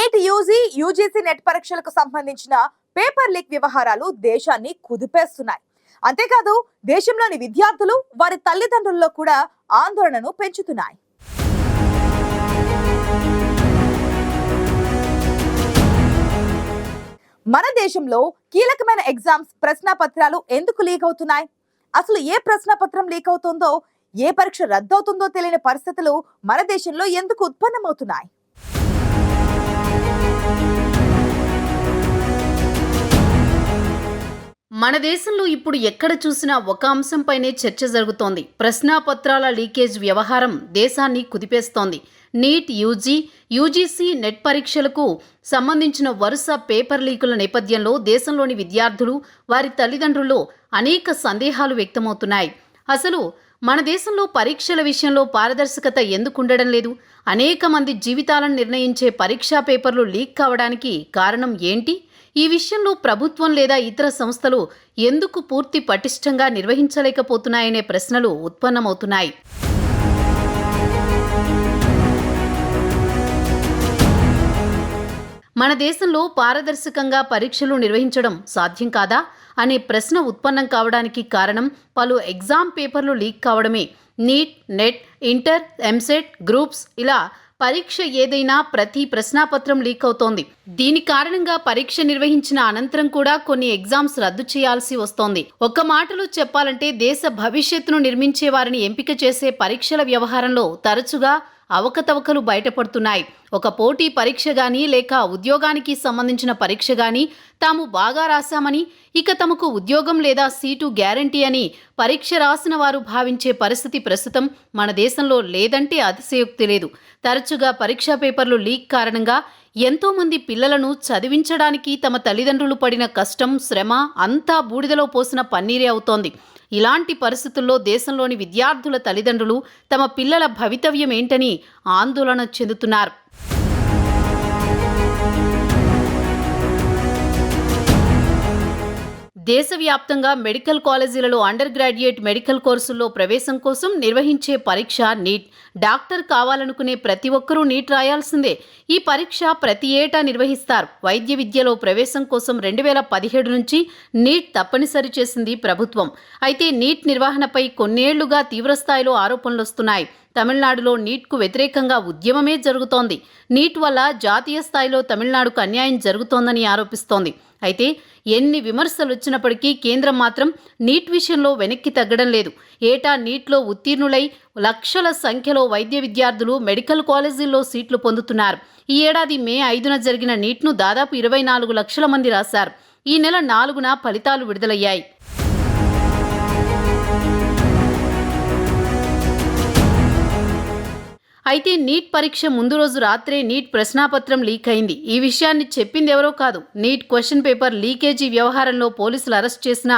నేటి UG UGC NET పరీక్షలకు సంబంధించిన పేపర్ లీక్ వ్యవహారాలు దేశాన్ని కుదిపేస్తున్నాయి. అంతేకాదు దేశంలోని విద్యార్థులు వారి తల్లిదండ్రుల్లో కూడా ఆందోళనను పెంచుతున్నాయి. మన దేశంలో కీలకమైన ఎగ్జామ్స్ ప్రశ్నాపత్రాలు ఎందుకు లీక్ అవుతున్నాయి? అసలు ఏ ప్రశ్నపత్రం లీక్ అవుతుందో ఏ పరీక్ష రద్దవుతుందో తెలియని పరిస్థితులు మన దేశంలో ఎందుకు ఉత్పన్నమవుతున్నాయి? మన దేశంలో ఇప్పుడు ఎక్కడ చూసినా ఒక అంశంపైనే చర్చ జరుగుతోంది. ప్రశ్నాపత్రాల లీకేజ్ వ్యవహారం దేశాన్ని కుదిపేస్తోంది. నీట్ యూజీ యూజీసీ నెట్ పరీక్షలకు సంబంధించిన వరుస పేపర్ లీకుల నేపథ్యంలో దేశంలోని విద్యార్థులు వారి తల్లిదండ్రుల్లో అనేక సందేహాలు వ్యక్తమవుతున్నాయి. అసలు మన దేశంలో పరీక్షల విషయంలో పారదర్శకత ఎందుకు ఉండడం లేదు? అనేక మంది జీవితాలను నిర్ణయించే పరీక్షా పేపర్లు లీక్ కావడానికి కారణం ఏంటి? ఈ విషయంలో ప్రభుత్వం లేదా ఇతర సంస్థలు ఎందుకు పూర్తి పటిష్టంగా నిర్వహించలేకపోతున్నాయనే ప్రశ్నలు ఉత్పన్నమవుతున్నాయి. మన దేశంలో పారదర్శకంగా పరీక్షలు నిర్వహించడం సాధ్యం కాదా అనే ప్రశ్న ఉత్పన్నం కావడానికి కారణం పలు ఎగ్జామ్ పేపర్లు లీక్ కావడమే. NEET NET inter EAMCET groups ఇలా పరీక్ష ఏదైనా ప్రతి ప్రశ్నాపత్రం లీక్ అవుతోంది. దీని కారణంగా పరీక్ష నిర్వహించిన అనంతరం కూడా కొన్ని ఎగ్జామ్స్ రద్దు చేయాల్సి వస్తోంది. ఒక్క మాటలో చెప్పాలంటే దేశ భవిష్యత్తును నిర్మించే వారిని ఎంపిక చేసే పరీక్షల వ్యవహారంలో తరచుగా అవకతవకలు బయటపడుతున్నాయి. ఒక పోటీ పరీక్ష గాని లేక ఉద్యోగానికి సంబంధించిన పరీక్ష గాని తాము బాగా రాశామని ఇక తమకు ఉద్యోగం లేదా సీటు గ్యారంటీ అని పరీక్ష రాసిన వారు భావించే పరిస్థితి ప్రస్తుతం మన దేశంలో లేదంటే అతిశయోక్తి లేదు. తరచుగా పరీక్షా పేపర్లు లీక్ కారణంగా ఎంతోమంది పిల్లలను చదివించడానికి తమ తల్లిదండ్రులు పడిన కష్టం శ్రమ అంతా బూడిదలో పోసిన పన్నీరే అవుతోంది. ఇలాంటి పరిస్థితుల్లో దేశంలోని విద్యార్థుల తల్లిదండ్రులు తమ పిల్లల భవితవ్యం ఏంటని ఆందోళన చెందుతున్నారు. దేశవ్యాప్తంగా మెడికల్ కాలేజీలలో అండర్ గ్రాడ్యుయేట్ మెడికల్ కోర్సుల్లో ప్రవేశం కోసం నిర్వహించే పరీక్ష నీట్. డాక్టర్ కావాలనుకునే ప్రతి ఒక్కరూ నీట్ రాయాల్సిందే. ఈ పరీక్ష ప్రతి ఏటా నిర్వహిస్తారు. వైద్య విద్యలో ప్రవేశం కోసం రెండు వేల పదిహేడు నుంచి నీట్ తప్పనిసరి చేసింది ప్రభుత్వం. అయితే నీట్ నిర్వహణపై కొన్నేళ్ళుగా తీవ్రస్థాయిలో ఆరోపణలు వస్తున్నాయి. తమిళనాడులో నీట్కు వ్యతిరేకంగా ఉద్యమమే జరుగుతోంది. నీట్ వల్ల జాతీయ స్థాయిలో తమిళనాడుకు అన్యాయం జరుగుతోందని ఆరోపిస్తోంది. అయితే ఎన్ని విమర్శలు వచ్చినప్పటికీ కేంద్రం మాత్రం నీట్ విషయంలో వెనక్కి తగ్గడం లేదు. ఏటా నీట్లో ఉత్తీర్ణులై లక్షల సంఖ్యలో వైద్య విద్యార్థులు మెడికల్ కాలేజీల్లో సీట్లు పొందుతున్నారు. ఈ ఏడాది మే ఐదున జరిగిన నీట్ను దాదాపు ఇరవై నాలుగు లక్షల మంది రాశారు. ఈ నెల నాలుగున ఫలితాలు విడుదలయ్యాయి. అయితే నీట్ పరీక్ష ముందు రోజు రాత్రే నీట్ ప్రశ్నాపత్రం లీక్ అయింది. ఈ విషయాన్ని చెప్పింది ఎవరో కాదు. నీట్ క్వశ్చన్ పేపర్ లీకేజీ వ్యవహారంలో పోలీసులు అరెస్ట్ చేసిన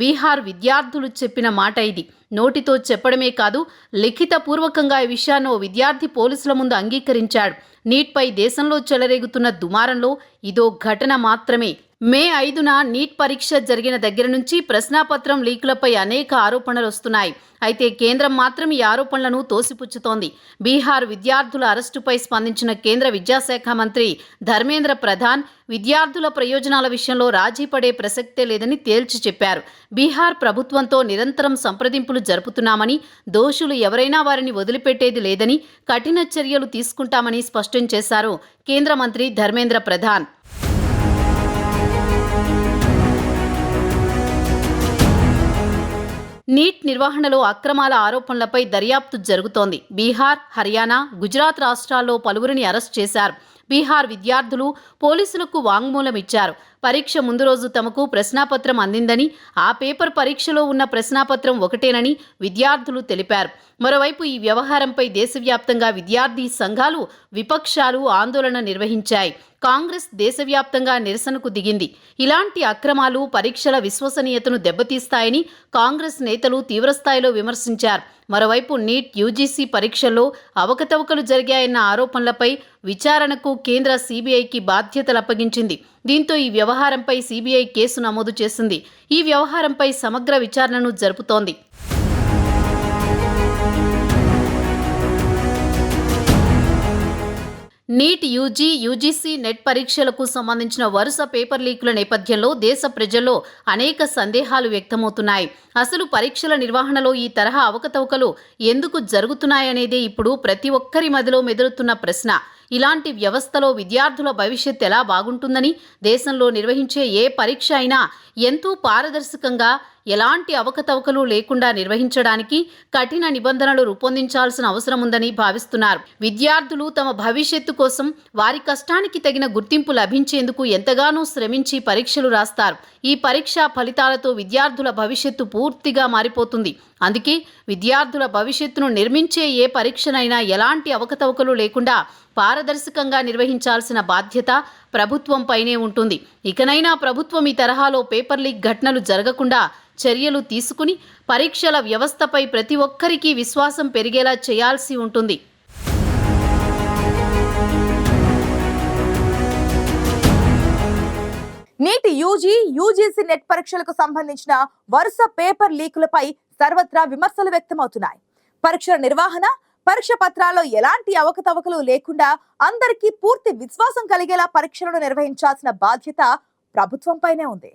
బీహార్ విద్యార్థులు చెప్పిన మాట ఇది. నోటితో చెప్పడమే కాదు లిఖితపూర్వకంగా ఈ విషయాన్ని ఓ విద్యార్థి పోలీసుల ముందు అంగీకరించాడు. నీట్పై దేశంలో చెలరేగుతున్న దుమారంలో ఇదో ఘటన మాత్రమే. మే ఐదున నీట్ పరీక్ష జరిగిన దగ్గర నుంచి ప్రశ్నాపత్రం లీకులపై అనేక ఆరోపణలు వస్తున్నాయి. అయితే కేంద్రం మాత్రం ఈ ఆరోపణలను తోసిపుచ్చుతోంది. బీహార్ విద్యార్థుల అరెస్టుపై స్పందించిన కేంద్ర విద్యాశాఖ మంత్రి ధర్మేంద్ర ప్రధాన్ విద్యార్థుల ప్రయోజనాల విషయంలో రాజీ పడే ప్రసక్తే లేదని తేల్చి చెప్పారు. బీహార్ ప్రభుత్వంతో నిరంతరం సంప్రదింపులు జరుపుతున్నామని దోషులు ఎవరైనా వారిని వదిలిపెట్టేది లేదని కఠిన చర్యలు తీసుకుంటామని స్పష్టం చేశారు కేంద్ర మంత్రి ధర్మేంద్ర ప్రధాన్. నీట్ నిర్వహణలో అక్రమాల ఆరోపణలపై దర్యాప్తు జరుగుతోంది. బీహార్ హర్యానా గుజరాత్ రాష్ట్రాల్లో పలువురిని అరెస్ట్ చేశారు. బీహార్ విద్యార్థులు పోలీసులకు వాంగ్మూలం ఇచ్చారు పరీక్ష ముందు రోజు తమకు ప్రశ్నాపత్రం అందిందని ఆ పేపర్ పరీక్షలో ఉన్న ప్రశ్నాపత్రం ఒకటేనని విద్యార్థులు తెలిపారు. మరోవైపు ఈ వ్యవహారంపై దేశవ్యాప్తంగా విద్యార్థి సంఘాలు విపక్షాలు ఆందోళన నిర్వహించాయి. కాంగ్రెస్ దేశవ్యాప్తంగా నిరసనకు దిగింది. ఇలాంటి అక్రమాలు పరీక్షల విశ్వసనీయతను దెబ్బతీస్తాయని కాంగ్రెస్ నేతలు తీవ్రస్థాయిలో విమర్శించారు. మరోవైపు నీట్ యూజీసీ పరీక్షల్లో అవకతవకలు జరిగాయన్న ఆరోపణలపై విచారణకు కేంద్ర సీబీఐకి బాధ్యతలు అప్పగించింది. దీంతో ఈ వ్యవహారంపై సీబీఐ కేసు నమోదు చేసింది. ఈ వ్యవహారంపై సమగ్ర విచారణను జరుపుతోంది. నీట్ యూజీ యూజీసీ నెట్ పరీక్షలకు సంబంధించిన వరుస పేపర్ లీకుల నేపథ్యంలో దేశ ప్రజల్లో అనేక సందేహాలు వ్యక్తమవుతున్నాయి. అసలు పరీక్షల నిర్వహణలో ఈ తరహా అవకతవకలు ఎందుకు జరుగుతున్నాయనేదే ఇప్పుడు ప్రతి ఒక్కరి మదిలో మెదులుతున్న ప్రశ్న. ఇలాంటి వ్యవస్థలో విద్యార్థుల భవిష్యత్ ఎలా బాగుంటుందని దేశంలో నిర్వహించే ఏ పరీక్ష అయినా ఎంతో పారదర్శకంగా ఎలాంటి అవకతవకలు లేకుండా నిర్వహించడానికి కఠిన నిబంధనలు రూపొందించాల్సిన అవసరం ఉందని భావిస్తున్నారు. విద్యార్థులు తమ భవిష్యత్తు కోసం వారి కష్టానికి తగిన గుర్తింపు లభించేందుకు ఎంతగానో శ్రమించి పరీక్షలు రాస్తారు. ఈ పరీక్ష ఫలితాలతో విద్యార్థుల భవిష్యత్తు పూర్తిగా మారిపోతుంది. అందుకే విద్యార్థుల భవిష్యత్తును నిర్మించే ఏ పరీక్షనైనా ఎలాంటి అవకతవకలు లేకుండా పారదర్శకంగా నిర్వహించాల్సిన బాధ్యత ప్రభుత్వంపైనే ఉంటుంది. ఇకనైనా ప్రభుత్వం ఈ తరహాలో పేపర్ లీక్ ఘటనలు జరగకుండా చర్యలు తీసుకుని పరీక్షల వ్యవస్థపై ప్రతి ఒక్కరికీ విశ్వాసం పెరిగేలా చేయాల్సి ఉంటుంది. నేటి యూజీ యూజీసీ నెట్ పరీక్షలకు సంబంధించిన వరుస పేపర్ లీకులపై సర్వత్రా విమర్శలు వ్యక్తమవుతున్నాయి. పరీక్షల నిర్వహణ పరీక్ష పత్రాల్లో ఎలాంటి అవకతవకలు లేకుండా అందరికీ పూర్తి విశ్వాసం కలిగేలా పరీక్షలను నిర్వహించాల్సిన బాధ్యత ప్రభుత్వంపైనే ఉంది.